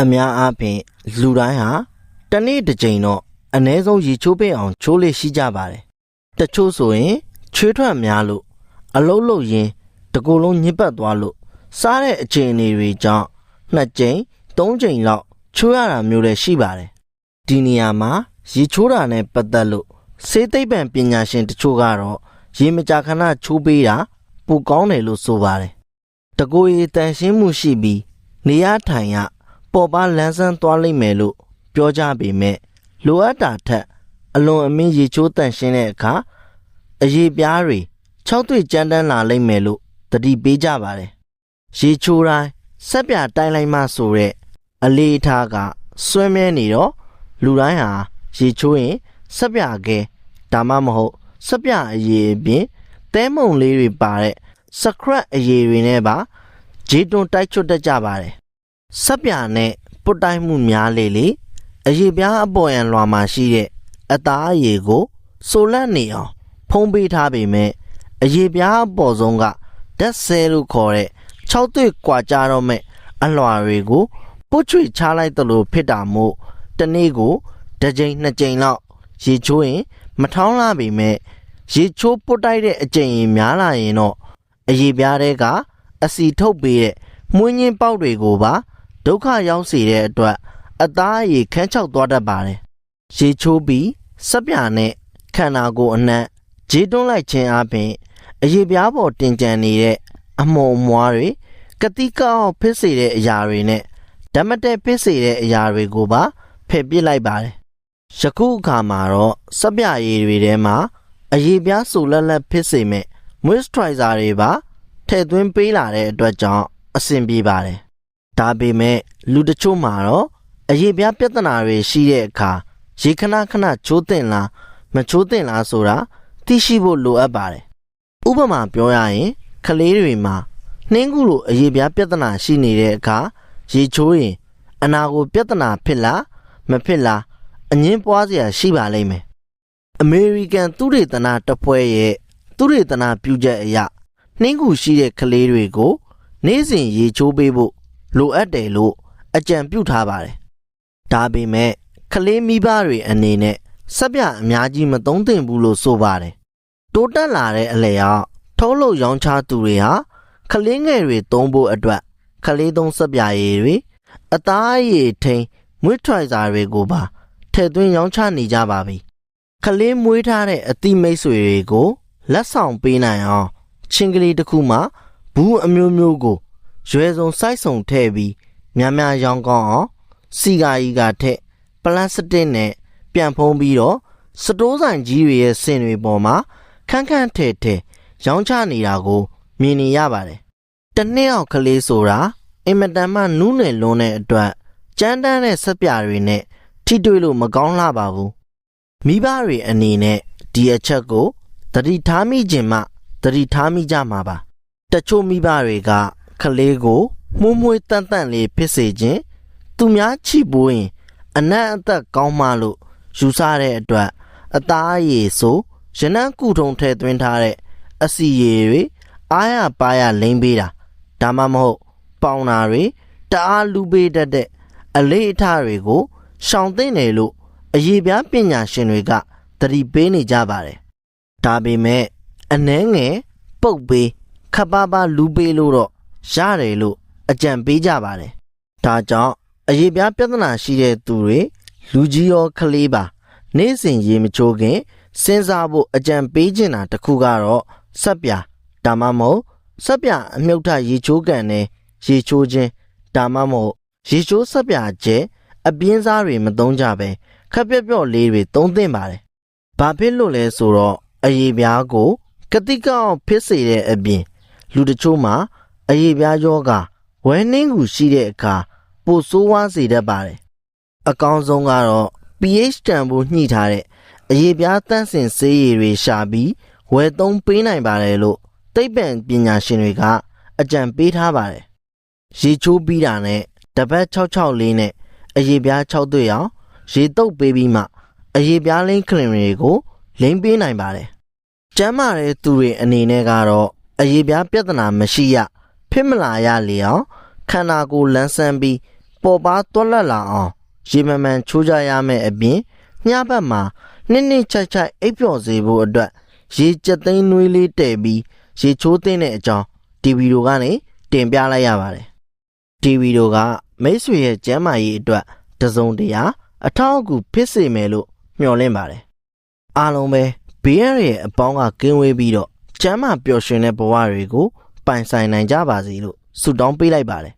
အများအားဖြင့်လူတိုင်းဟာတစ်နေ့တစ်ကြိမ်တော့အ ਨੇ ဆုံးရေချိုးပေးအောင်ချိုးလေးရှိကြပါတယ်တချို့ဆိုရင်ချွေးထွက်များလို့အလုံးလုံးရင်တကူလုံးညစ်ပတ်သွားလို့စားတဲ့အခြေအနေတွေကြောင့်နှစ်ကြိမ်သုံးကြိမ်လောက်ချိုးရတာမျိုးလည်းရှိပါတယ်ဒီနေရာမှာရေချိုးတာနဲ့ပတ်သက်လို့စေသိပ္ပံပညာရှင်တချို့ကတော့ရေမကြာခဏချိုးပေးတာပိုကောင်းတယ်လို့ဆိုပါတယ်တကူရေတန်ရှင်းမှုရှိပြီးနေရထိုင်ရ ပေါ်ပါလန်းဆန်းသွားလိမ့်မယ်လို့ပြောကြပေမဲ့လိုအပ်တာထက်အလွန်အမင်းရေချိုးတန်ရှင်းတဲ့အခါအရေးပြားတွေ၆တွေ့ကြမ်းတမ်းလာလိမ့်မယ်လို့တတိပေးကြပါတယ်ရေချိုးတိုင်းဆက်ပြတိုင်းလိုက်မှဆိုတဲ့အလေးအထားကစွဲမြဲနေတော့လူတိုင်းဟာရေချိုးရင်ဆက်ပြခဲဒါမှမဟုတ်ဆက်ပြအရေးအပြင်တဲမုံလေးတွေပါတဲ့စခရက်အရေးတွေနဲ့ပါဂျေတွန်တိုက်ချွတ်တတ်ကြပါတယ် ဆက်ပြနဲ့ပုတ်တိုင်းမှုများလေလေအရေးပြားအပေါ်ရန်လွာမှာရှိတဲ့အသားအရည်ကိုဆိုလက်နေအောင်ဖုံးပေးထားပေမဲ့အရေးပြားအပေါ်ဆုံးကဓာတ်ဆဲလို့ခေါ်တဲ့6တွေ့ကွာကြတော့မဲ့အလွာတွေကိုပုတ်ချွေချလိုက်သလိုဖြစ်တာမို့တစ်နေ့ကိုတစ်ကြိမ်နှစ်ကြိမ်လောက်ရေချိုးရင် မထောင်းလာပေမဲ့ရေချိုးပုတ်တိုက်တဲ့အကြိမ်ရင်များလာရင်တော့အရေးပြားတဲ့ကအစီထုတ်ပေးတဲ့မွှင်းချင်းပေါက်တွေကိုပါ ဒုက္ခရောက်စေတဲ့အတွက် အသားအရည်ခန်းချောက်သွားတတ်ပါတယ်။ရေချိုးပြီးစက်ပြာနဲ့ခန္ဓာကိုယ်အနှံ့ဂျေးတွန်းလိုက်ခြင်းအပြင်အရေပြားပေါ်တင်ကြံနေတဲ့အမုံအမွားတွေကတိကောက်အောင်ဖြစ်စေတဲ့အရာတွေနဲ့ဓမ္မတက်ဖြစ်စေတဲ့အရာတွေကိုပါဖယ်ပစ်လိုက်ပါတယ်။ယခုအခါမှာတော့စက်ပြာရည်တွေထဲမှာအရေပြားဆူလက်လက်ဖြစ်စေမဲ့ moisturizer တွေပါထည့်သွင်းပေးလာတဲ့အတွက်ကြောင့်အဆင်ပြေပါတယ်။ ဒါပေမဲ့လူတချို့မှာတော့အရေးပြားပြဿနာတွေရှိတဲ့အခါရေခဏခဏချိုးတင်လားမချိုးတင်လားဆိုတာသိရှိဖို့လိုအပ်ပါတယ်။ဥပမာပြောရရင်ကလေးတွေမှာနှင်းကူလိုအရေးပြားပြဿနာရှိနေတဲ့အခါရေချိုးရင်အနာကိုပြဿနာဖြစ်လားမဖြစ်လားအငင်းပွားစရာရှိပါလိမ့်မယ်။ American သုတေသနတပ်ဖွဲ့ရဲ့သုတေသနပြုချက်အရနှင်းကူရှိတဲ့ကလေးတွေကို နေ့စဉ်ရေချိုးပေးဖို့ လိုအပ်တယ်လို့အကြံပြုထားပါတယ်။ဒါပေမဲ့ကလေးမိဘတွေအနေနဲ့စက်ပြအများကြီးမသုံးသင့်ဘူးလို့ဆိုပါတယ်။တိုးတက်လာတဲ့အလယ်ရောက်ထုံးလို့ရောင်းချသူတွေဟာကလေးငယ်တွေသုံးဖို့အတွက်ကလေးသုံးစက်ပြရည်တွေအသားရည်ထိန်မွေးထွိုင်စာတွေကိုပါထည့်သွင်းရောင်းချနေကြပါပြီ။ကလေးမွေးထားတဲ့အတိမိတ်ဆွေတွေကိုလက်ဆောင်ပေးနိုင်အောင်ချင်းကလေးတစ်ခုမှဘူးအမျိုးမျိုးကို ရွယ်စုံစိုက်စုံထည့်ပြီးများများရောင်းကောင်းအောင်စီကာကြီးကထက်ပလတ်စတစ်နဲ့ပြန်ဖုံးပြီးတော့စတိုးဆိုင်ကြီးတွေရဲ့စင်တွေပေါ်မှာခန်းခန်းထဲထဲရောင်းချနေတာကို မြင်နေရပါတယ်။တစ်နှစ်အောက်ကလေးဆိုတာအင်မတန်မှနူးနယ်လွန်းတဲ့အတွက်ကြမ်းတမ်းတဲ့ဆက်ပြတွေနဲ့ထိတွေ့လို့မကောင်းလှပါဘူး။မိဘတွေအနေနဲ့ဒီအချက်ကိုသတိထားမိခြင်းမှသတိထားမိကြမှာပါ။တချို့မိဘတွေက ကလေးကိုမှုမွေးတန့်တန့်လေးဖြစ်စေခြင်းသူများချီပိုးရင်အနံ့အသက်ကောင်းမှလို့ယူဆတဲ့အတွက်အသားအရည်ဆိုရနံ့ကုထုံထဲသွင်းထားတဲ့အစီရည်တွေအားရပါရလိမ့်ပေးတာဒါမှမဟုတ် ပေါင်နာတွေတအားလူပေးတတ်တဲ့အလေးအထားတွေကိုရှောင်သိမ့်တယ်လို့အရေးပြားပညာရှင်တွေကသတိပေးနေကြပါတယ်ဒါပေမဲ့အနှဲငယ်ပုတ်ပေးခပ်ပါပါလူပေးလို့တော့ ရတယ်လို့အကြံပေးကြပါတယ်ဒါကြောင့်အရေးပြားပြဿနာရှိတဲ့သူတွေလူကြီးရောကလေးပါ နေ့စဉ်ရေမချိုးခင်စဉ်းစားဖို့အကြံပေးချင်တာတစ်ခုကတော့ဆက်ပြဒါမှမဟုတ်ဆက်ပြအမြုပ်ထရေချိုးကန်နဲ့ရေချိုးခြင်းဒါမှမဟုတ်ရေချိုးဆက်ပြကျဲအပြင်းစားတွေမသုံးကြပဲခက်ပြက်ပြော့လေးတွေသုံးသင့်ပါတယ်။ဘာဖြစ်လို့လဲဆိုတော့အရေးပြားကိုကတိကောက်ဖြစ်စေတဲ့အပြင် လူတချို့မှာ အရေးပြားယောဂဝဲနှင်းကူရှိတဲ့အခါပိုဆိုးဝါးစေတတ်ပါတယ်။အကောင်းဆုံးကတော့ pH တန်ဖိုးညှိထားတဲ့အရေးပြားတန့်စင်ဆေးရည်တွေရှာပြီးဝယ်သုံးပေးနိုင်ပါတယ်လို့သိပ္ပံပညာရှင်တွေက အကြံပေးထားပါတယ်။ရေချိုးပြီးတာနဲ့တပတ်664နဲ့အရေးပြား6တွေ့အောင်ရေတုပ်ပေးပြီးမှအရေးပြားလင်းခရင်တွေကိုလိမ့်ပေးနိုင်ပါတယ်။ကျမ်းမာတဲ့သူတွေအနေနဲ့ကတော့အရေးပြားပြဿနာမရှိရ ဖြစ်မလာရလေအောင်ခန္ဓာကိုယ်လန်းဆန်းပြီးပပေါ်ပါတွက်လက်လာအောင်ရေမမှန်ချိုးကြရမယ်အပြင်ညဘက်မှာနှစ်နှစ်ချိုက်ချိုက်အိပ်ပျော်စေဖို့အတွက်ရေကြက်သိန်းနွေးလေးတည့်ပြီးရေချိုးသိမ်းတဲ့အကြောင်းဒီဗီဒီယိုကနေတင်ပြလိုက်ရပါတယ်ဒီဗီဒီယိုကမိတ်ဆွေရဲ့ကျမ်းမာရေးအတွက်တစ်စုံတရာအထောက်အကူဖြစ်စေမယ်လို့မျှော်လင့်ပါတယ်အားလုံးပဲဘေးရန်ရဲ့အပေါင်းကကင်းဝေးပြီးတော့ကျမ်းမာပျော်ရွှင်တဲ့ဘဝတွေကို ပိုင်ဆိုင်နိုင်ကြပါစေလို့ဆုတောင်းပေးလိုက်ပါတယ်